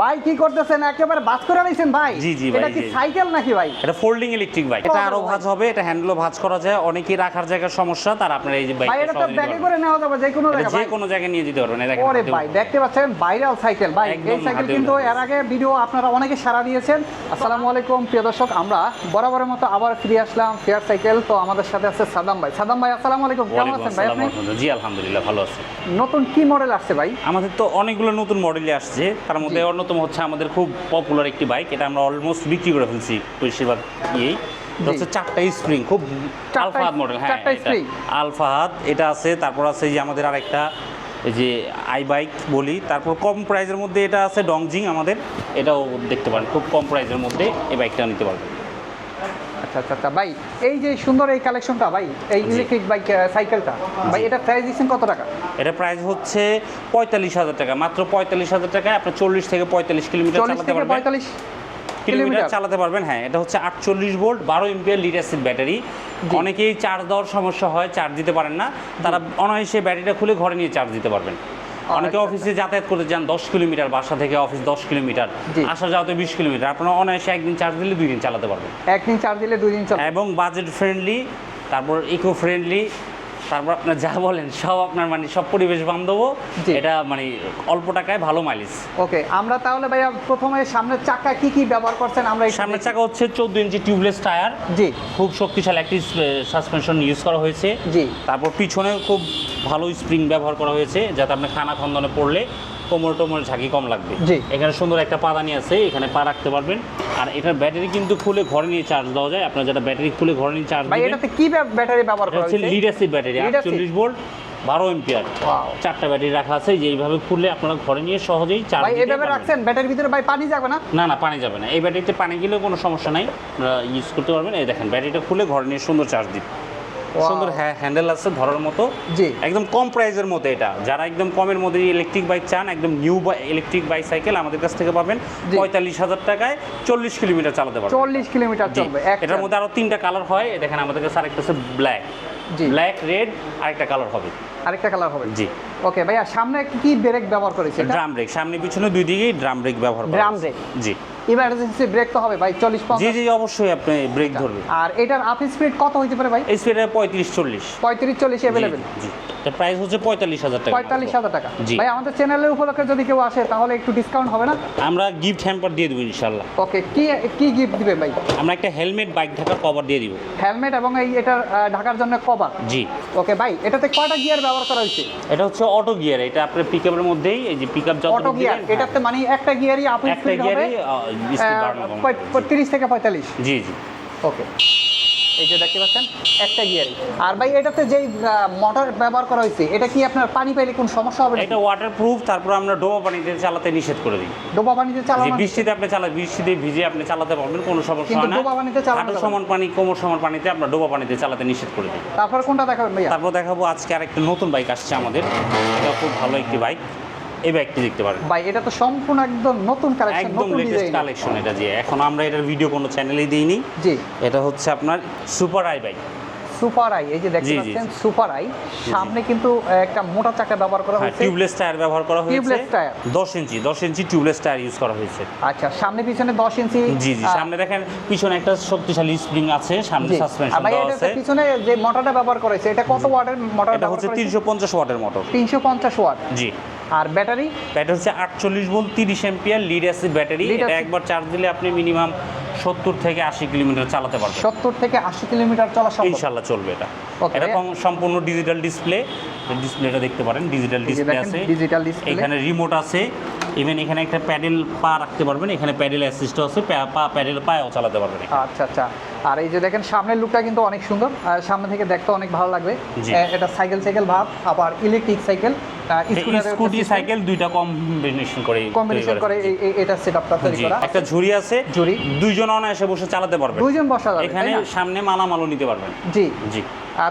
ভাই কি করতেছেন? একেবারে বাস করে নিয়েছেন ভাই। জি, জি, ভাই, এটা কি সাইকেল নাকি ভাই? এটা ফোল্ডিং ইলেকট্রিক বাইক এটা আরও ভাঁজ হবে এটা হ্যান্ডেলও ভাঁজ করা যায় অনেকেই রাখার জায়গার সমস্যা তার আপনার এই যে ভাই এটা তো ব্যাগে করে নেওয়া যাবে যে কোনো জায়গায় যে কোনো জায়গায় নিয়ে যেতে পারবেন দেখেন ওরে ভাই দেখতে পাচ্ছেন ভাইরাল সাইকেল ভাই এই সাইকেল কিন্তু এর আগে ভিডিও আপনারা অনেকে সারা দিয়েছেন। আসসালামু আলাইকুম প্রিয় দর্শক আমরা বরাবরের মতো আবার ফিরে আসলাম ফেয়ার সাইকেল তো আমাদের সাথে আছে সাদাম ভাই। সাদাম ভাই আসসালামু আলাইকুম কেমন আছেন ভাই আপনি? জি আলহামদুলিল্লাহ ভালো আছে। নতুন কি মডেল আসছে ভাই? আমাদের তো অনেকগুলো নতুন মডেলে আসছে তার মধ্যে। অন্যতম হচ্ছে আমাদের খুব পপুলার একটি বাইক এটা আমরা অলমোস্ট বিক্রি করে ফেলছি বেশিরভাগ ইয়েই। হচ্ছে চারটা স্প্রিং খুব আলফাহাদ মডেল হ্যাঁ আলফাহাদ এটা আছে তারপর আছে যে আমাদের আরেকটা এই যে আই বাইক বলি তারপর কম প্রাইজের মধ্যে এটা আছে ডংজিং আমাদের এটাও দেখতে পারেন খুব কম প্রাইজের মধ্যে এই বাইকটা নিতে পারবেন। আচ্ছা আচ্ছা আচ্ছা। ভাই এই যে সুন্দর এই কালেকশনটা ভাই এই ইলেকট্রিক বাইক সাইকেলটা ভাই এটা প্রাইস দিচ্ছেন কত টাকা? এটা প্রাইস হচ্ছে পঁয়তাল্লিশ হাজার টাকা। মাত্র পঁয়তাল্লিশ হাজার টাকায় আপনি চল্লিশ থেকে পঁয়তাল্লিশ কিলোমিটার চালাতে পারবেন। পঁয়তাল্লিশ কিলোমিটার চালাতে পারবেন হ্যাঁ। এটা হচ্ছে আটচল্লিশ ভোল্ট বারো এমপিয়ার লিড অ্যাসিড ব্যাটারি অনেকেই চার্জ দেওয়ার সমস্যা হয় চার্জ দিতে পারেন না। তারা অনায়াসে ব্যাটারিটা খুলে ঘরে নিয়ে চার্জ দিতে পারবেন। অনেকে অফিসে যাতায়াত করতে যান দশ কিলোমিটার বাসা থেকে অফিস দশ কিলোমিটার। আসা আসা যাওয়াতে বিশ কিলোমিটার। আপনারা অনায়াসে একদিন চার্জ দিলে দুই দিন চালাতে পারবেন। একদিন চার্জ দিলে দুই দিন এবং বাজেট ফ্রেন্ডলি তারপর ইকো ফ্রেন্ডলি তারপর আপনার যা বলেন সব আপনার মানে সব পরিবেশ বান্ধব। এটা মানে অল্প টাকায় ভালো মাইলেজ ওকে আমরা তাহলে ভাইয়া প্রথমে সামনের চাকা কি কি ব্যবহার করছেন আমরা সামনের চাকা হচ্ছে চোদ্দ ইঞ্চি টিউবলেস টায়ার জি। খুব শক্তিশালী একটি সাসপেনশন ইউজ করা হয়েছে। জি। তারপর পিছনে খুব ভালো স্প্রিং ব্যবহার করা হয়েছে যাতে আপনি খানা খন্দনে পড়লে কোমর টোমর ঝাঁকি কম লাগবে। এখানে সুন্দর একটা পাদানি আছে এখানে পা রাখতে পারবেন। আর এটার ব্যাটারি কিন্তু খুলে ঘরে নিয়ে চার্জ দেওয়া যায়। আপনার যেটা ব্যাটারি খুলে ঘরে নিয়ে চার্জ ভাই এটাতে কি ব্যাটারি ব্যবহার করা হয়েছে? Lead acid battery Lead acid? আটচল্লিশ ভোল্ট বারো এম্পিয়ার. চারটা ব্যাটারি রাখা আছে যে এইভাবে খুললে আপনারা ঘরে নিয়ে সহজেই চার্জ ভাই এভাবে রাখছেন ব্যাটারির ভিতরে ভাই পানি যাবে না? না না পানি যাবে না। এই ব্যাটারিতে পানি গেলেও কোনো সমস্যা নাই। আপনারা ইউজ করতে পারবেন। এই দেখেন ব্যাটারিটা খুলে ঘরে নিয়ে সুন্দর চার্জ Wow. সুন্দর হ্যান্ডেল আছে ধরার মতো। জি। একদম কম প্রাইসের মধ্যে এটা। যারা একদম কমের মধ্যে ইলেকট্রিক বাইক চান একদম নিউ ইলেকট্রিক বাইক সাইকেল আমাদের কাছ থেকে পাবেন। পঁয়তাল্লিশ হাজার টাকায় চল্লিশ কিলোমিটার চালাতে পারবেন। চল্লিশ কিলোমিটার চলবে এটার মধ্যে আরও তিনটা কালার হয়। দেখেন আমাদের কাছে আরেকটা হচ্ছে ব্ল্যাক জি। ব্ল্যাক রেড আরেকটা কালার হবে। আরেকটা কালার হবে। জি। ওকে ভাইয়া সামনে কি ব্রেক ব্যবহার করেছে ড্রাম ব্রেক সামনে পিছনে দুই দিকেই ড্রাম ব্রেক ব্যবহার করা Drum হয়েছে। জি। ইমার্জেন্সি ব্রেক তো হবে ভাই চল্লিশ জি জি অবশ্যই আপনি ব্রেক ধরবেন আর এটার আপ স্পিড কত হইতে পারে ভাই? স্পিডে পঁয়ত্রিশ চল্লিশ। পঁয়ত্রিশ চল্লিশ অ্যাভেলেবেল জি। প্রাইস হচ্ছে পঁয়তাল্লিশ হাজার টাকা। পঁয়তাল্লিশ হাজার টাকা। জি। ভাই আমাদের চ্যানেলের উপলক্ষে যদি কেউ আসে তাহলে একটু ডিসকাউন্ট হবে না? আমরা গিফট হ্যাম্পার দিয়ে দেবো ইনশাল্লাহ ওকে কি কি গিফট দিবে ভাই? আমরা একটা হেলমেট বাইক ঢাকা কভার দিয়ে দিব। হেলমেট এবং এই এটার ঢাকার জন্য কভার জি। ওকে ভাই এটাতে কয়টা গিয়ার ব্যবহার করা হয়েছে? এটা হচ্ছে অটো গিয়ার এটা আপনার পিক আপের মধ্যেই এই যে পিক আপ যত অটো গিয়ার এটাতে মানে একটা গিয়ারই আপ একটা স্পিড হবে গিয়ারে স্পিড বাড়ানো কমানো হবে। তিরিশ থেকে পঁয়তাল্লিশ। জি জি। ওকে। এই যে দেখতে পাচ্ছেন একটা গিয়ারই। আর ভাই এটাতে যেই মোটর ব্যবহার করা হয়েছে এটা কি আপনার পানি পাইলে কোনো সমস্যা হবে এটা ওয়াটার প্রুফ তারপর আমরা ডোবা পানিতে চালাতে নিষেধ করে দিই। ডোবা পানিতে চালানো বৃষ্টিতে আপনি চালা বৃষ্টিতে ভিজে আপনি চালাতে পারবেন কোনো সমস্যা কিন্তু না। ডোবা পানিতে চালানো সমান পানি কোমর সমান পানিতে আমরা ডোবা পানিতে চালাতে নিষেধ করে দিই। তারপর কোনটা দেখাবেন ভাই তারপর দেখাবো আজকে আরেকটা নতুন বাইক আসছে আমাদের। এটা খুব ভালো একটি বাইক এই বাইকটি দেখতে পারেন। ভাই এটা তো সম্পূর্ণ একদম নতুন কালেকশন একদম লেটেস্ট কালেকশন এটা যে। এখন আমরা এটার ভিডিও কোনো চ্যানেলেই দিইনি। জি। এটা হচ্ছে আপনার super I bike super I এই যে দেখতে পাচ্ছেন সুপার আই সামনে কিন্তু একটা মোটা চাকা ব্যবহার করা হ্যাঁ হয়েছে। টিউবলেস টায়ার ব্যবহার করা হয়েছে। Tubeless tyre? দশ ইঞ্চি দশ ইঞ্চি টিউবলেস টায়ার ইউজ করা হয়েছে। আচ্ছা সামনে পিছনে দশ ইঞ্চি জি জি সামনে দেখেন পিছনে একটা শক্তিশালী স্প্রিং আছে সামনে সাসপেনশন দেওয়া আছে। পিছনে যে মোটরটা ব্যবহার করেছে এটা কত ওয়াটের মোটর এটা হচ্ছে তিনশো পঞ্চাশ ওয়াটের মোটর তিনশো পঞ্চাশ ওয়াট। জি। আর ব্যাটারি? ব্যাটারি হচ্ছে আটচল্লিশ ভোল্ট তিরিশ এম্পিয়ার লিড অ্যাসিড ব্যাটারি এটা একবার চার্জ দিলে আপনি মিনিমাম সত্তর থেকে আশি কিলোমিটার চালাতে পারবেন। সত্তর থেকে আশি কিলোমিটার চলা সম্ভব? ইনশাল্লাহ চলবে এটা. এটা সম্পূর্ণ ডিজিটাল ডিসপ্লে ডিসপ্লেটা দেখতে পারেন ডিজিটাল ডিসপ্লে আছে। ডিজিটাল ডিসপ্লে এখানে রিমোট আছে। ইভেন এখানে একটা প্যাডেল পা রাখতে পারবেন। এখানে প্যাডেল অ্যাসিস্ট আছে পা প্যাডেল পায়েও চালাতে পারবেন আচ্ছা আচ্ছা। আর এই যে দেখেন সামনের লুকটা কিন্তু অনেক সুন্দর। সামনে থেকে দেখতে অনেক ভালো লাগবে। এটা সাইকেল সাইকেল ভাব আবার ইলেকট্রিক সাইকেল স্কুটি সাইকেল দুইটা কম্বিনেশন করে কম্বিনেশন করে। এটা সেটআপটা তৈরি করা। একটা ঝুড়ি আছে ঝুড়ি। দুইজন অনায়াসে বসে চালাতে পারবেন। দুইজন বসা যাবে এখানে? সামনে মালামালও নিতে পারবেন। জি। জি।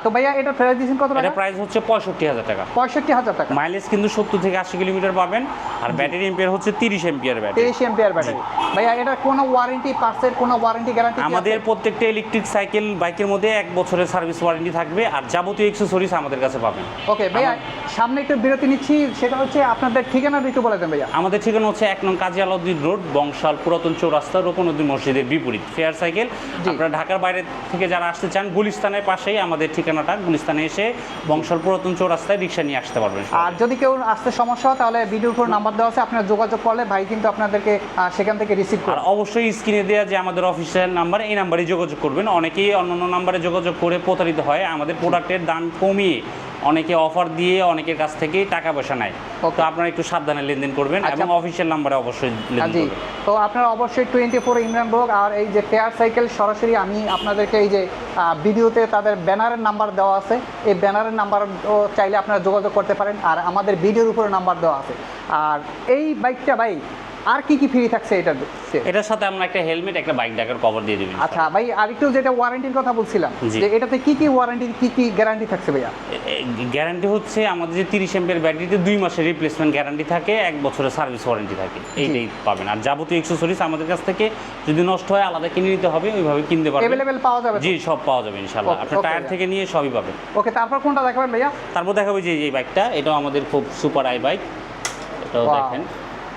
তো ভাইয়া এটা প্রাইস দিয়েছেন কত এটা টাকা? প্রাইস হচ্ছে পঁয়ষট্টি হাজার টাকা। পঁয়ষট্টি হাজার টাকা। মাইলেজ কিন্তু সত্তর থেকে আশি কিলোমিটার পাবেন আর ব্যাটারি এম্পিয়ার হচ্ছে তিরিশ এম্পিয়ার ব্যাটারি তেইশ এম্পিয়ার ব্যাটারি ভাইয়া এটা কোনো ওয়ারেন্টি পার্সের কোনো ওয়ারেন্টি গ্যারান্টি আমাদের প্রত্যেকটা ইলেকট্রিক সাইকেল বাইকের মধ্যে এক বছরের সার্ভিস ওয়ারেন্টি থাকবে আর যাবতীয় এক্সেসরিজ আমাদের কাছে পাবেন। ওকে ভাইয়া সামনে একটু বিরতি নিচ্ছি সেটা হচ্ছে আপনাদের ঠিকানাটা একটু বলে দেন ভাইয়া। আমাদের ঠিকানা হচ্ছে এক নং কাজী আলাউদ্দিন রোড বংশাল পুরাতন চৌরাস্তা রোকনউদ্দিন মসজিদের বিপরীত। Fair cycle. আপনারা ঢাকার বাইরে থেকে যারা আসতে চান গুলিস্তানের পাশেই আমাদের ঠিকানাটা গুলিস্তানে এসে বংশাল পুরাতন চৌরাস্তায় রিক্সা নিয়ে আসতে পারবেন আর যদি কেউ আসতে সমস্যা হয় তাহলে ভিডিওর উপর নাম্বার দেওয়া আছে আপনারা যোগাযোগ করলে ভাই কিন্তু আপনাদেরকে সেখান থেকে রিসিভ আর করবে অবশ্যই স্ক্রিনে দেওয়া যে আমাদের অফিসিয়াল নাম্বার এই নাম্বারে যোগাযোগ করবেন। অনেকেই অন্যান্য নাম্বারে যোগাযোগ করে প্রতারিত হয়। আমাদের প্রোডাক্টের দাম কমিয়ে অনেকে অফার দিয়ে অনেকের কাছ থেকে টাকা পয়সা নেয়। তো আপনারা একটু সাবধানে লেনদেন করবেন আচ্ছা। এবং অফিসিয়াল নাম্বারে অবশ্যই জি। তো আপনারা অবশ্যই টোয়েন্টি ফোর ইমরান ব্লগ আর এই যে ফেয়ার সাইকেল সরাসরি আমি আপনাদেরকে এই যে ভিডিওতে তাদের ব্যানারের নাম্বার দেওয়া আছে। এই ব্যানারের নাম্বার চাইলে আপনারা যোগাযোগ করতে পারেন। আর আমাদের ভিডিওর উপরে নাম্বার দেওয়া আছে। আর এই বাইকটা ভাই আর কি কি ফ্রি থাকছে এটার এটার সাথে আমরা একটা হেলমেট একটা বাইক ডাকার কভার দিয়ে দিবেন। আচ্ছা ভাই আরেকটু যেটা ওয়ারেন্টির কথা বলছিলাম যে এটাতে কি কি ওয়ারেন্টি কি কি গ্যারান্টি থাকছে ভাইয়া? গ্যারান্টি হচ্ছে আমাদের যে তিরিশ এমপের ব্যাটারিতে দুই মাসের রিপ্লেসমেন্ট গ্যারান্টি থাকে এক বছরের সার্ভিস ওয়ারেন্টি থাকে। এইটাই পাবেন। আর যাবতীয় এক্সেসরিজ আমাদের কাছ থেকে যদি নষ্ট হয় আলাদা কিনে নিতে হবে ওইভাবে কিনতে পারবেন। অ্যাভেলেবেল পাওয়া যাবে? জি সব পাওয়া যাবে ইনশাল্লাহ Okay, আপনার টায়ার থেকে নিয়ে সবই পাবেন। ওকে তারপর কোনটা দেখাবেন ভাইয়া? তারপর দেখাবো যে এই বাইকটা এটাও আমাদের খুব সুপার আই বাইক এটাও. দেখেন।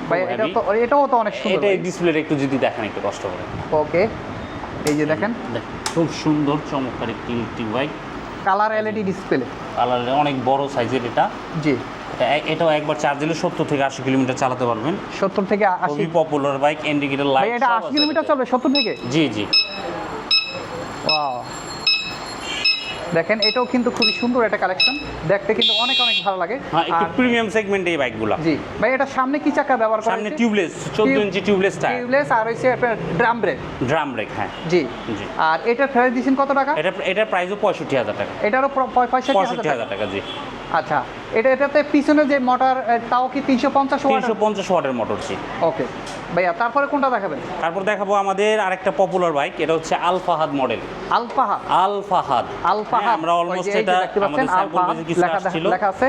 ভাই এটা তো এটাও তো অনেক সুন্দর এটা ডিসপ্লেটা একটু যদি দেখেন একটু কষ্ট করে। ওকে এই যে দেখেন। খুব সুন্দর চমৎকার একটি electric bike colour LED display colour অনেক বড় সাইজের এটা। জি। এটা এটাও একবার চার্জ দিলে সত্তর থেকে আশি কিলোমিটার চালাতে পারবেন। সত্তর থেকে আশি পপুলার বাইক ইন্ডিকেটর লাইট এটা আশি কিলোমিটার চলবে সত্তর থেকে? জি জি। Wow. দেখেন এটাও কিন্তু খুবই সুন্দর একটা কালেকশন দেখতে কিন্তু অনেক অনেক ভালো লাগে। হ্যাঁ একটু প্রিমিয়াম সেগমেন্ট এই বাইকগুলো জি। ভাই এটা সামনে কি চাকা ব্যবহার করা সামনে টিউবলেস চোদ্দ ইঞ্চি টিউবলেস টায়ার টিউবলেস আর হচ্ছে আপনার ড্রাম ব্রেক ড্রাম ব্রেক হ্যাঁ। জি। জি। আর এটা প্রাইস দিছেন কত টাকা? এটা এটার প্রাইসও পঁয়ষট্টি হাজার টাকা। এটারও প- প- পঁয়ষট্টি পঁয়ষট্টি হাজার টাকা। হাজার টাকা জি। আচ্ছা। এটা এটাতে পিছনে যে মোটর তাও কি তিনশো পঞ্চাশ তিনশো পঞ্চাশ ওয়াটের মোটর জি। ওকে। ভাইয়া তারপরে কোনটা দেখাবেন? তারপর দেখাবো আমাদের আরেকটা পপুলার বাইক এটা হচ্ছে আলফাহাদ মডেল আলফাহা আলফাহাদ। আলফাহা হ্যাঁ, আমরা অলমোস্ট এটা আমাদের স্যাম্পল বেজে কিছু লেখা আসছিল। লেখা আছে।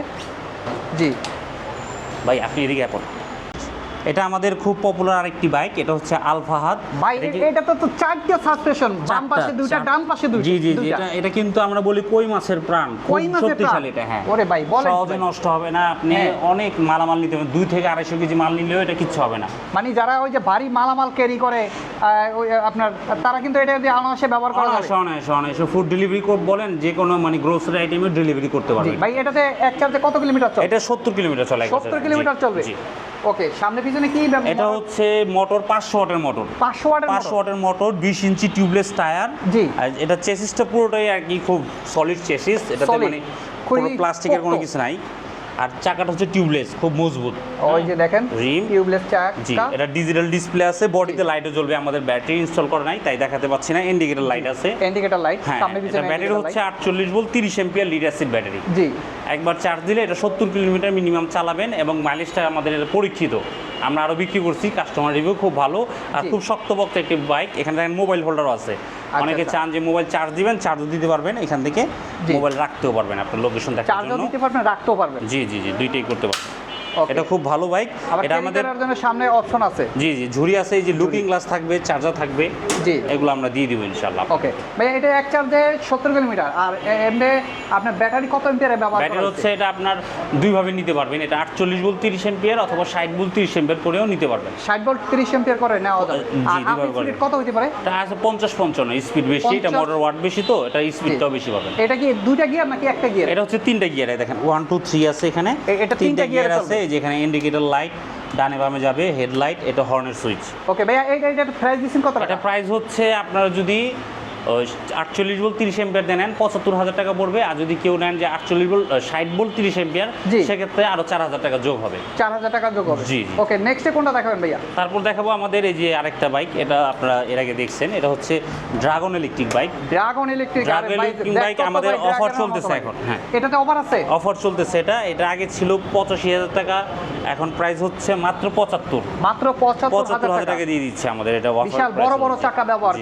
জি। ভাই আপনি এদিকে এখন এটা আমাদের খুব পপুলার আরেকটি বাইক এটা হচ্ছে আলফাহাদ। ভাই এটা তো চারটা সাসপেনশন বাম পাশে দুইটা ডান পাশে দুইটা জি জি জি এটা এটা কিন্তু আমরা বলি কই মাছের প্রাণ কই মাছের শক্তিশালী প্রাণ? এটা হ্যাঁ। ওরে ভাই, বলেন সহজে নষ্ট হবে না আপনি হ্যাঁ। অনেক মালামাল নিতে হবে দুই থেকে আড়াইশো কেজি মাল নিলেও এটা কিচ্ছু হবে না। মানে যারা ওই যে ভারী মালামাল ক্যারি করে ওই আপনার তারা কিন্তু এটা দিয়ে অনায়াসে ব্যবহার করা যাবে অনায়াসে অনায়াসে ফুড ডেলিভারি বলেন যে কোনো মানে গ্রোসারি আইটেমে ডেলিভারি করতে জি পারবেন ভাই এটাতে এক চার্জে কত কিলোমিটার চলে? এটা সত্তর কিলোমিটার চলে এক বছরে। সত্তর কিলোমিটার জি, চলবে? জি। ওকে সামনে পিছনে কি ব্যব- এটা হচ্ছে মোটর পাঁচশো ওয়াটের মোটর। পাঁচশো ওয়াটের পাঁচশো মোটর। ওয়াটের মোটর বিশ ইঞ্চি টিউবলেস টায়ার জি। এটা চেসিসটা পুরোটাই আর কি খুব সলিড চেসিস এটাতে মানে কোনো প্লাস্টিকের কোনো কিছু নাই। আর চাকাটা হচ্ছে টিউবলেস খুব মজবুত। ওই যে দেখেন রিম। টিউবলেস জি এটা ডিজিটাল ডিসপ্লে আছে বডিতে লাইটও জ্বলবে আমাদের ব্যাটারি ইনস্টল করা নাই তাই দেখাতে পাচ্ছি না ইন্ডিকেটর লাইট আছে। ইন্ডিকেটর লাইট হ্যাঁ সামনে এটা পিছনে ব্যাটারি হচ্ছে light। আটচল্লিশ ভোল্ট তিরিশ এম্পিয়ার লিড অ্যাসিড ব্যাটারি জি। একবার চার্জ দিলে এটা সত্তর কিলোমিটার মিনিমাম চালাবেন এবং মাইলেজটা আমাদের পরীক্ষিত। আমরা আরও বিক্রি করছি কাস্টমার রিভিউ খুব ভালো আর খুব শক্তপোক্ত একটি বাইক এখানে দেখেন মোবাইল হোল্ডারও আছে। অনেকে আচ্ছা। চান যে মোবাইল চার্জ দিবেন চার্জও দিতে পারবেন এখান থেকে মোবাইল রাখতেও পারবেন আপনার লোকেশন দেখার চার্জও জন্য। দিতে পারবেন রাখতেও পারবেন। জি জি জি দুইটাই করতে পারবেন. এটা খুব ভালো বাইক এটা আমাদের জন্য সামনে অপশন আছে। জি জি ঝুড়ি আছে এই যে লুকিং গ্লাস থাকবে চার্জার থাকবে জি। এগুলো আমরা দিয়ে দিব ইনশাল্লাহ ওকে ভাই এটা এক চার্জে সত্তর কিলোমিটার। আর এমনি আপনার ব্যাটারি কত এম্পিয়ারে ব্যবহার ব্যাটারি হচ্ছে এটা আপনার দুইভাবে নিতে পারবেন। এটা আটচল্লিশ বল তিরিশ এম্পিয়ার অথবা ষাট বল তিরিশ এম্পিয়ার করেও নিতে পারবেন। ষাট ভোল্ট তিরিশ এম্পিয়ার করে নেওয়া যাবে। আর কত হতে পারে? এটা আছে পঞ্চাশ পঞ্চান্ন স্পিড বেশি এটা মোটর ওয়াট বেশি তো এটা স্পিডটাও বেশি পাবেন। এটা কি দুইটা গিয়ার নাকি একটা গিয়ার এটা হচ্ছে তিনটা গিয়ার দেখেন ওয়ান টু থ্রি আছে এখানে। এটা তিনটা গিয়ার gear-এ যেখানে ইন্ডিকেটর লাইট ডানে বামে যাবে হেডলাইট এটা হর্নের সুইচ ওকে ভাইয়া এইটা প্রাইস দিচ্ছেন কত এটা প্রাইস হচ্ছে আপনারা যদি আটচল্লিশ বল তিরিশ এম্পিয়ার দেন পঁচাত্তর হাজার টাকা পড়বে। আর যদি কেউ নেন যে আটচল্লিশ বল ষাট বল তিরিশ এম্পিয়ার। সেক্ষেত্রে আরও চার হাজার টাকা যোগ হবে। চার হাজার টাকা যোগ হবে। জি। ওকে নেক্সটে কোনটা দেখাবেন ভাইয়া? তারপর দেখাবো আমাদের এই যে আরেকটা বাইক এটা আপনারা এর আগে দেখছেন এটা হচ্ছে dragon electric bike dragon electric bike আমাদের offer চলতেছে এখন, হ্যাঁ। এটাতে অফার আছে? অফার চলতেছে এটা এটা আগে ছিল পঁচাশি হাজার টাকা এখন প্রাইস হচ্ছে মাত্র পঁচাত্তর। মাত্র পঁচাত্তর হাজার টাকা। দিয়ে দিচ্ছে আমাদের এটা বিশাল বড় বড় চাকা ব্যবহার।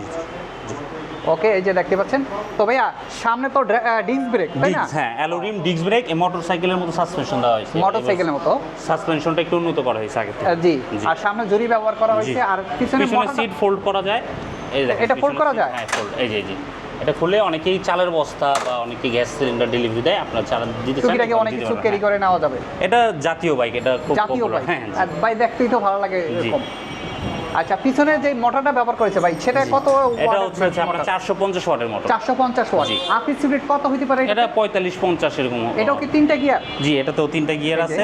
ওকে এই যে দেখতে পাচ্ছেন। তো ভাইয়া সামনে তো ডিস্ক ব্রেক তাই না? হ্যাঁ অ্যালোরিম ডিস্ক ব্রেক এই মোটর সাইকেলের মতো সাসপেনশন দেওয়া হয়েছে। মোটর সাইকেলের মতো। সাসপেনশনটা একটু উন্নত করা হয়েছে আগে থেকে। জি। জি। আর সামনে জরি ব্যবহার করা হয়েছে আর পিছনে সিট ফোল্ড করা যায়। এই দেখেন এটা ফোল্ড করা যায়? হ্যাঁ fold, এই যে যে। এটা খুলে অনেকেই চালের বস্তা বা অনেকেই গ্যাস সিলিন্ডার ডেলিভারি দেয় আপনার চাল দিতে চান তখন অনেক কিছু ক্যারি। করে নেওয়া যাবে। এটা জাতীয় বাইক এটা খুব জাতীয় বাইক হ্যাঁ ভাই দেখতেই তো ভালো লাগে এরকম। আচ্ছা পিছনে যে মোটরটা ব্যবহার করেছে ভাই সেটা কত এটা হচ্ছে আপনার চারশো পঞ্চাশ ওয়াটের মোটর চারশো পঞ্চাশ ওয়াট। জি। আপনি স্পিড কত হতে পারে? এটা পঁয়তাল্লিশ পঞ্চাশ এরকম। এটাও কি তিনটা গিয়ার জি এটাতেও তিনটা গিয়ার আছে।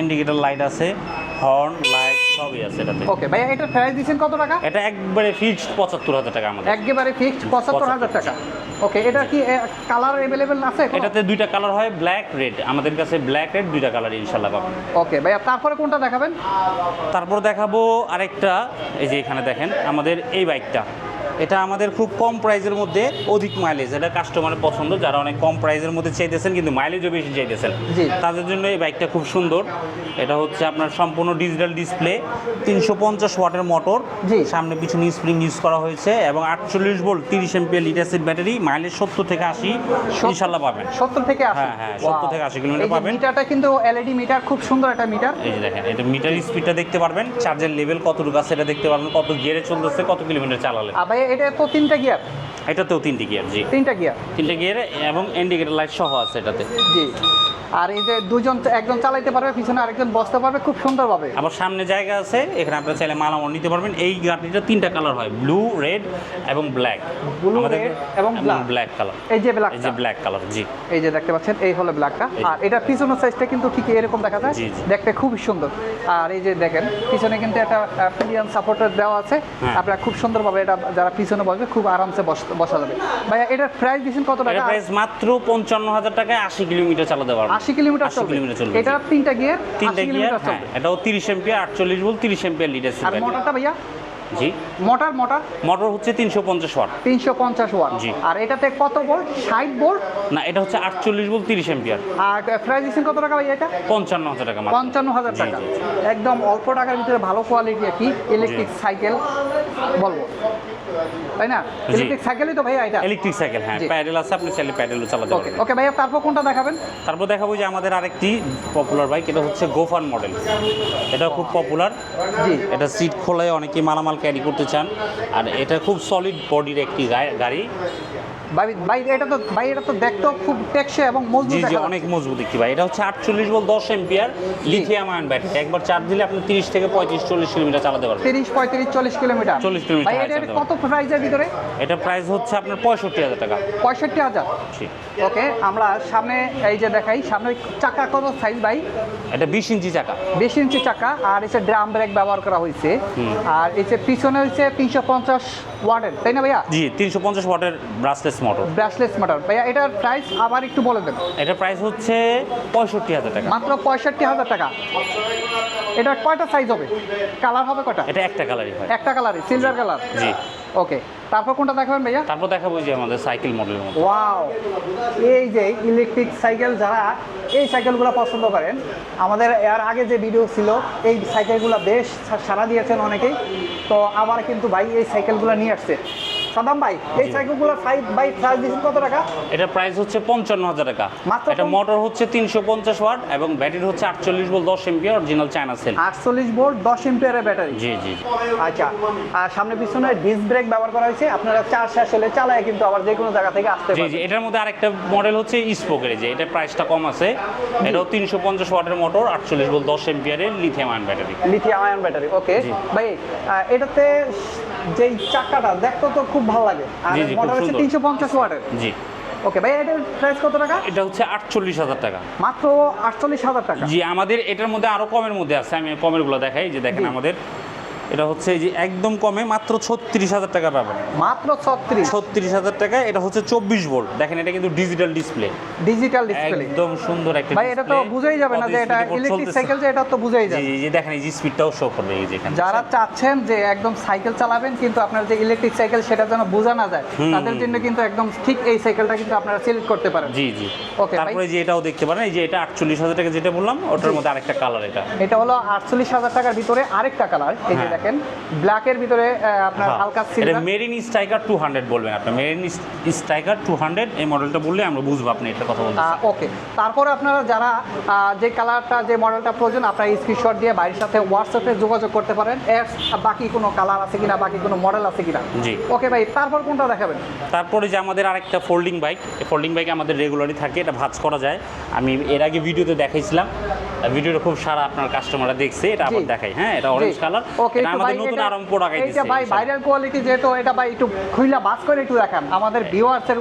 ইন্ডিকেটর লাইট আছে। হর্ন লাইট সবই আছে এটাতে। ওকে ভাই এটা প্রাইস দিবেন কত টাকা? এটা একবারে ফিক্সড পঁচাত্তর হাজার টাকা আমাদের। একবারে ফিক্সড পঁচাত্তর হাজার টাকা। ওকে এটা কি কালার अवेलेबल আছে এটাতে দুইটা কালার হয় ব্ল্যাক রেড আমাদের কাছে ব্ল্যাক রেড দুইটা কালার ইনশাআল্লাহ পাবেন। ওকে ভাইয়া তারপরে কোনটা দেখাবেন? তারপর দেখাবো আরেকটা এই যে এখানে দেখেন আমাদের এই বাইকটা এটা আমাদের খুব কম প্রাইসের মধ্যে অধিক মাইলেজ এটা কাস্টমারের পছন্দ যারা অনেক কম প্রাইসের মধ্যে চাইতেছেন কিন্তু মাইলেজও বেশি চাইতেছেন। তাদের জন্য এই বাইকটা খুব সুন্দর। এটা হচ্ছে আপনার সম্পূর্ণ ডিজিটাল ডিসপ্লে তিনশো পঞ্চাশ ওয়াটের মোটর। সামনে পিছনে স্প্রিং ইউজ করা হয়েছে এবং আটচল্লিশ ভোল্ট তিরিশ এমপিএল লিটারসিড ব্যাটারি মাইলেজ সত্তর থেকে আশি ইনশাল্লাহ পাবেন। সত্তর থেকে আশি? হ্যাঁ, হ্যাঁ, 70 থেকে 80 কিলোমিটার পাবেন। মিটারটা কিন্তু এলইডি মিটার খুব সুন্দর একটা মিটার এই যে দেখেন এটা মিটার স্পিডটা দেখতে পারবেন চার্জের লেভেল কতটুকু আছে এটা দেখতে পারবেন কত গিয়ারে চলতেছে কত কিলোমিটার চালালে এটা তো তিনটা গিয়ার? এটাতেও তিনটি গিয়ার জি। তিনটা গিয়ার। তিনটা গিয়ারে এবং ইন্ডিকেটর লাইট সহ আছে এটাতে। জি। আর এই যে দুজন একজন চালাইতে পারবে পিছনে আরেকজন বসতে পারবে খুব সুন্দরভাবে। আবার সামনে জায়গা আছে এখানে আপনারা চাইলে মালামাল নিতে পারবেন। এই গাড়িটা তিনটা কালার হয় ব্লু রেড এবং ব্ল্যাক ব্লু red এবং ব্ল্যাক কালার এই যে ব্ল্যাক এই যে ব্ল্যাক কালার জি। এই যে দেখতে পাচ্ছেন এই হলো ব্ল্যাকটা। আর এটা পিছনের সাইজটা কিন্তু ঠিক এরকম দেখা যায়। দেখতে খুবই সুন্দর। আর এই যে দেখেন পিছনে কিন্তু একটা পিলিয়ন সাপোর্টার দেওয়া আছে। হ্যাঁ। আপনারা খুব সুন্দরভাবে এটা যারা পিছনে বসবে খুব আরামসে বস- বসা যাবে। ভাইয়া এটার প্রাইস দিচ্ছেন কত টাকা? প্রাইস মাত্র পঞ্চান্ন হাজার টাকায় আশি কিলোমিটার চালাতে কিলোমিটার 80 চলবে। কিলোমিটার চলবে, এটা। তিনটা গিয়ার তিনটে গিয়ার হ্যাঁ এটাও তিরিশ এমপিয়ার আটচল্লিশ ভোল্ট তিরিশ এমপিয়ার লিটার আর মোটরটা ভাইয়া? জি। Motor motor? মোটর হচ্ছে তিনশো পঞ্চাশ ওয়াট তিনশো পঞ্চাশ ওয়াট জি। আর এটাতে কত ভোল্ট ষাট ভোল্ট না এটা হচ্ছে আটচল্লিশ ভোল্ট তিরিশ এমপিয়ার আর প্রাইস কত টাকা ভাই এটা? পঞ্চান্ন হাজার টাকা মাত্র। পঞ্চান্ন হাজার জি, টাকা। জি, জি। একদম অল্প টাকার ভিতরে ভালো কোয়ালিটি কি ইলেকট্রিক সাইকেল বলব। তাই না? ইলেকট্রিক সাইকেলই তো ভাইয়া এটা। ইলেকট্রিক সাইকেল হ্যাঁ। প্যাডেল আছে আপনি চাইলে প্যাডেলও চালাতে পারবেন। ওকে ভাইয়া তারপর কোনটা দেখাবেন? তারপর দেখাবো যে আমাদের আরেকটি পপুলার বাইক এটা হচ্ছে গোফান মডেল এটা খুব পপুলার জি। এটা সিট খোলায় অনেকেই মালামাল ক্যারি করতে চান। আর এটা খুব সলিড বডির একটি গাড়ি। ভাই ভাই এটা তো ভাই এটা তো দেখতেও খুব টেকসই এবং মজবুত জি অনেক মজবুত একটি বাইক এটা হচ্ছে আটচল্লিশ বল দশ এম্পিয়ার লিথিয়াম আয়ন ব্যাটারি একবার চার্জ দিলে আপনি তিরিশ থেকে পঁয়ত্রিশ চল্লিশ কিলোমিটার চালাতে পারবেন। তিরিশ পঁয়ত্রিশ চল্লিশ কিলোমিটার। 40 কিলোমিটার ভাই এটা কত প্রাইসের ভিতরে? এটা প্রাইস হচ্ছে আপনার পঁয়ষট্টি হাজার টাকা। পঁয়ষট্টি হাজার? জি। ওকে আমরা সামনে এই যে দেখাই সামনে চাকা কত সাইজ ভাই? এটা বিশ ইঞ্চি চাকা। বিশ ইঞ্চি চাকা আর এসে ড্রাম ব্রেক ব্যবহার করা হয়েছে। আর এসে পিছনে তিনশো পঞ্চাশ ওয়াটের তাই না ভাইয়া? জি তিনশো পঞ্চাশ ওয়াটের ব্রাশলেস মোটর ব্রাশলেস মোটর ভাইয়া এটার প্রাইস আবার একটু বলে দেন। এটা প্রাইস হচ্ছে পঁয়ষট্টি হাজার টাকা। মাত্র পঁয়ষট্টি হাজার টাকা। এটা কয়টা সাইজ হবে? কালার হবে কয়টা? এটা একটা কালারই হয়। একটা কালারই সিলভার কালার জি। ওকে তারপর কোনটা দেখাবেন ভাইয়া? তারপর দেখাবো যে আমাদের সাইকেল মডেলের মধ্যে। ওয়াও এই যে ইলেকট্রিক সাইকেল যারা এই সাইকেলগুলো পছন্দ করেন আমাদের এর আগে যে ভিডিও ছিল এই সাইকেলগুলো বেশ সা- সাড়া দিয়েছেন অনেকেই। তো আবার কিন্তু ভাই এই সাইকেলগুলো নিয়ে আসছে। সাদাম ভাই এই জি। সাইকেলগুলো ফাইভ বাই প্রাইস দিয়েছেন কত টাকা? এটা প্রাইস হচ্ছে পঞ্চান্ন হাজার টাকা। এটা মোটর হচ্ছে তিনশো পঞ্চাশ ওয়াট এবং ব্যাটারি হচ্ছে আটচল্লিশ বল দশ এমপিয়ার অরিজিনাল চায়না সেল আটচল্লিশ ভোল্ট দশ এমপিয়ারের ব্যাটারি জি জি। আচ্ছা আর সামনে পিছনে ডিস্ক ব্রেক ব্যবহার করা হয়েছে। আপনারা চার শেষ হলে চালায় কিন্তু আবার যে কোনো জায়গা থেকে আসতে জি জি এটার মধ্যে আরেকটা মডেল হচ্ছে স্পোকের যে এটা প্রাইসটা কম আছে। এটাও তিনশো পঞ্চাশ ওয়াটের মোটর আটচল্লিশ বল দশ এমপিয়ারের lithium ion battery lithium ion battery okay. ভাই এটাতে যেই চাকাটা দেখতে তো খুব ভালো লাগে। আর মোটর হচ্ছে। তিনশো পঞ্চাশ ওয়াটের জি। ওকে ভাই এটার প্রাইস কত টাকা? এটা হচ্ছে আটচল্লিশ হাজার টাকা। মাত্র আটচল্লিশ হাজার টাকা। জি আমাদের এটার মধ্যে আরও কমের মধ্যে আছে আমি কমেরগুলো দেখাই যে দেখেন আমাদের এটা হচ্ছে এই যে একদম কমে মাত্র ছত্রিশ হাজার টাকা পাবেন। মাত্র ছত্রিশ? ছত্রিশ হাজার টাকা এটা হচ্ছে চব্বিশ ভোল্ট দেখেন এটা কিন্তু ডিজিটাল ডিসপ্লে ডিজিটাল ডিসপ্লে একদম সুন্দর একটা ভাই এটা তো। বুঝাই যাবে না যে এটা ইলেকট্রিক সাইকেল যে এটা তো বুঝাই যাবে। জি, জি দেখেন এই যে স্পিডটাও শো করবে এই যে এখানে। যারা চাচ্ছেন যে একদম সাইকেল চালাবেন কিন্তু আপনার যে ইলেকট্রিক সাইকেল সেটা যেন বোঝা না যায় তাদের জন্য কিন্তু একদম ঠিক এই সাইকেলটা কিন্তু আপনারা সিলেক্ট করতে পারেন। জি জি। ওকে তারপরে যে এটাও দেখতে পারেন এই যে এটা আটচল্লিশ হাজার টাকা যেটা বললাম ওটার মধ্যে আরেকটা কালার এটা। এটা হলো আটচল্লিশ হাজার টাকার ভিতরে আরেকটা কালার এই যে হ্যাঁ, দেখেন ব্ল্যাকের ভিতরে আপনার হালকা এটা মেরিন স্ট্রাইকার টু হান্ড্রেড বলবেন আপনি। মেরিন স্ট্রাইকার টু হান্ড্রেড এই মডেলটা বললে আমরা বুঝব আপনি এটা কথা বলতে ওকে তারপরে আপনারা যারা যে কালারটা যে মডেলটা প্রয়োজন আপনারা স্ক্রিনশট দিয়ে বাড়ির সাথে হোয়াটসঅ্যাপে যোগাযোগ করতে পারেন। এর বাকি কোনো কালার আছে কিনা বাকি কোনো মডেল আছে কিনা। জি। ওকে ভাই তারপর কোনটা দেখাবেন? তারপরে যে আমাদের আরেকটা ফোল্ডিং বাইক এই ফোল্ডিং বাইক আমাদের রেগুলারই থাকে এটা ভাঁজ করা যায়। আমি এর আগে ভিডিওতে দেখাইছিলাম। ভিডিওটা খুব সারা আপনার কাস্টমাররা দেখছে এটা আবার। দেখাই। হ্যাঁ এটা অরেঞ্জ কালার ওকে এটা আমাদের নতুন আরাম প্রোডাক্ট এইটা ভাই ভাইরাল কোয়ালিটি যেহেতু এটা ভাই একটু খুইলা বাস করে একটু দেখান আমাদের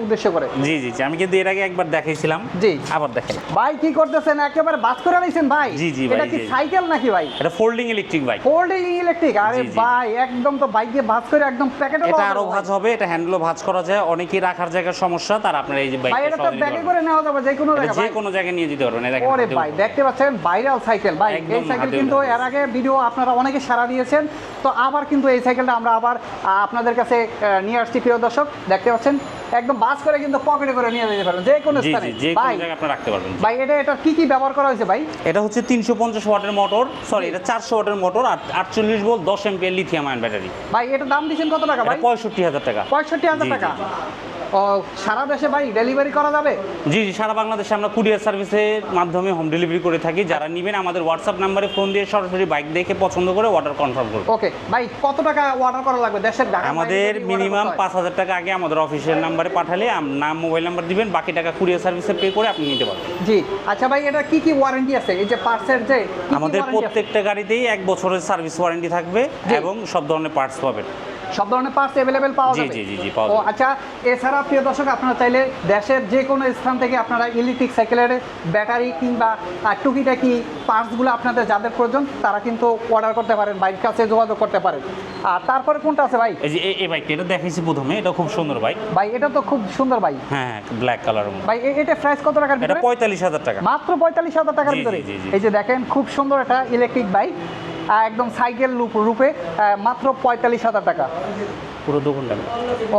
উদ্দেশ্য করে। জি জি আমি কিন্তু এর আগে একবার দেখাইছিলাম। জি। আবার ভাই কি করতেছেন? একেবারে বাস করে নিছেন ভাই? জি, জি এটা কি সাইকেল নাকি ভাই? এটা folding electric bike folding electric আরে। ভাই একদম তো বাইকে ভাঁজ করে একদম প্যাকেটে এটা আরও ভাঁজ হবে এটা হ্যান্ডেলও ভাঁজ করা যায় অনেকেই রাখার জায়গার সমস্যা তার আপনার এই যে বাইক এটা তো ব্যাগে করে নেওয়া যাবে যে কোনো জায়গায় যে কোনো জায়গায় নিয়ে যেতে পারবেন এই দেখেন ওরে ভাই দেখতে পাচ্ছেন? ভাইরাল সাইকেল ভাই এই সাইকেল কিন্তু এর আগে ভিডিও আপনারা অনেকে সারা দিয়েছেন তো আবার কিন্তু এই সাইকেলটা আমরা আবার আপনাদের কাছে নিয়ে আসছি প্রিয় দর্শক। দেখতে পাচ্ছেন? একদম বাস করে কিন্তু পকেটে করে নিয়ে যেতে পারবেন যে কোনো স্থানে। ভাই আপনি রাখতে পারবেন। ভাই এটা এটা কি কি ব্যবহার করা হয়েছে ভাই? এটা হচ্ছে তিনশো পঞ্চাশ ওয়াটের মোটর। সরি এটা চারশো ওয়াটের মোটর আর আটচল্লিশ ভোল্ট দশ এমপিএর লিথিয়াম আয়ন ব্যাটারি। ভাই এটা দাম দিচ্ছেন কত টাকা ভাই? এটা পঁয়ষট্টি হাজার টাকা। পঁয়ষট্টি হাজার জি, জি, টাকা? ও সারা দেশে ভাই ডেলিভারি করা যাবে? জি জি সারা বাংলাদেশে আমরা কুরিয়ার সার্ভিসের মাধ্যমে হোম ডেলিভারি করে থাকি। যারা নেবেন আমাদের হোয়াটসঅ্যাপ নাম্বারে ফোন দিয়ে সরাসরি বাইক দেখে পছন্দ করে অর্ডার কনফার্ম করবে। ওকে ভাই কত টাকা অর্ডার করা লাগবে? দেশের আমাদের মিনিমাম? পাঁচ হাজার টাকা আগে আমাদের অফিসিয়াল নাম্বারে পাঠালে নাম মোবাইল নাম্বার দিবেন বাকি টাকা কুরিয়ার সার্ভিসে পে করে আপনি নিতে পারবেন। জি আচ্ছা ভাই এটা কি কি ওয়ারেন্টি আছে? এই যে পার্টসের যে আমাদের প্রত্যেকটা গাড়িতেই এক বছরের সার্ভিস ওয়ারেন্টি থাকবে এবং সব ধরনের পার্টস পাবেন। সব ধরনের পার্টস অ্যাভেলেবেল পাওয়া যাবে? জি, জি, জি, পাওয়া ও যাবে। আচ্ছা এছাড়া প্রিয় দর্শক আপনারা চাইলে দেশের যে কোনো স্থান থেকে আপনারা ইলেকট্রিক সাইকেলের ব্যাটারি কিংবা টুকিটাকি পার্টসগুলো আপনাদের যাদের প্রয়োজন তারা কিন্তু অর্ডার করতে পারেন বাইক কাছে যোগাযোগ করতে পারেন। আর তারপরে কোনটা আছে ভাই? এই যে এই- বাইকটা এটা দেখাইছি প্রথমে এটা খুব সুন্দর বাইক ভাই এটা তো খুব সুন্দর ভাই হ্যাঁ ব্ল্যাক মধ্যে। ভাই এটা প্রাইস কত টাকার ভিতরে? পঁয়তাল্লিশ হাজার টাকা। মাত্র পঁয়তাল্লিশ হাজার টাকার ভিতরে। এই যে দেখেন খুব সুন্দর একটা ইলেকট্রিক বাইক একদম সাইকেল রূপে মাত্র পঁয়তাল্লিশ হাজার টাকা। পুরো দোকানটা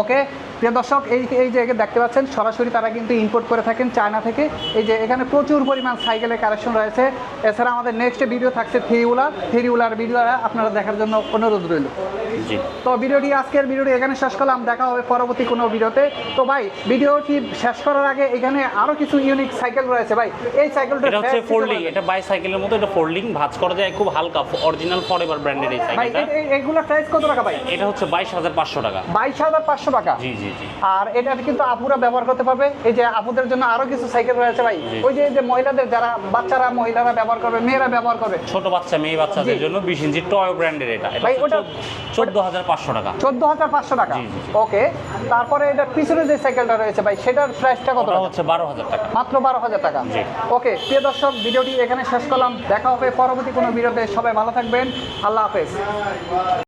ওকে? প্রিয় দর্শক এই এই যে দেখতে পাচ্ছেন সরাসরি তারা কিন্তু ইম্পোর্ট করে থাকেন চায়না থেকে। এই যে এখানে প্রচুর পরিমাণ সাইকেলের কালেকশন রয়েছে। এছাড়া আমাদের নেক্সট ভিডিও থাকছে three wheeler three wheeler video আপনারা দেখার জন্য অনুরোধ রইল। তো ভিডিওটি আজকের ভিডিওটি এখানে শেষ করলাম। দেখা হবে পরবর্তী কোনো ভিডিওতে। তো ভাই ভিডিওটি শেষ করার আগে এখানে আরও কিছু ইউনিক সাইকেল রয়েছে। ভাই এই সাইকেলটা এটা হচ্ছে ফোল্ডিং এটা বাইসাইকেলের মতো এটা ফোল্ডিং ভাঁজ করা যায় খুব হালকা অরিজিনাল ফরএভার ব্র্যান্ডের এই ভাই সাইকেলটা এ- এ- প্রাইস কত টাকা ভাই? এটা হচ্ছে বাইশ হাজার পাঁচশো টাকা। বাইশ হাজার পাঁচশো টাকা। জি জি জি। আর এটা কিন্তু আপুরা ব্যবহার করতে পারবে। এই যে আপুদের জন্য আরও কিছু সাইকেল রয়েছে ভাই। ওই যে যে মহিলাদের যারা বাচ্চারা মহিলারা ব্যবহার করবে মেয়েরা ব্যবহার করবে। ছোট বাচ্চা মেয়ে বাচ্চাদের জন্য বিশ ইঞ্চি টয় ব্র্যান্ডের এটা। এটা ভাই, ওটা- চোদ্দ হাজার পাঁচশো টাকা। চোদ্দ হাজার পাঁচশো টাকা। ওকে। তারপরে এটার পিছনে যে সাইকেলটা রয়েছে ভাই সেটার প্রাইসটা কত হচ্ছে বারো হাজার টাকা। মাত্র বারো হাজার টাকা। ওকে প্রিয় দর্শক ভিডিওটি এখানে শেষ করলাম। দেখা হবে পরবর্তী কোনো ভিডিওতে। সবাই ভালো থাকবেন। আল্লাহ হাফেজ।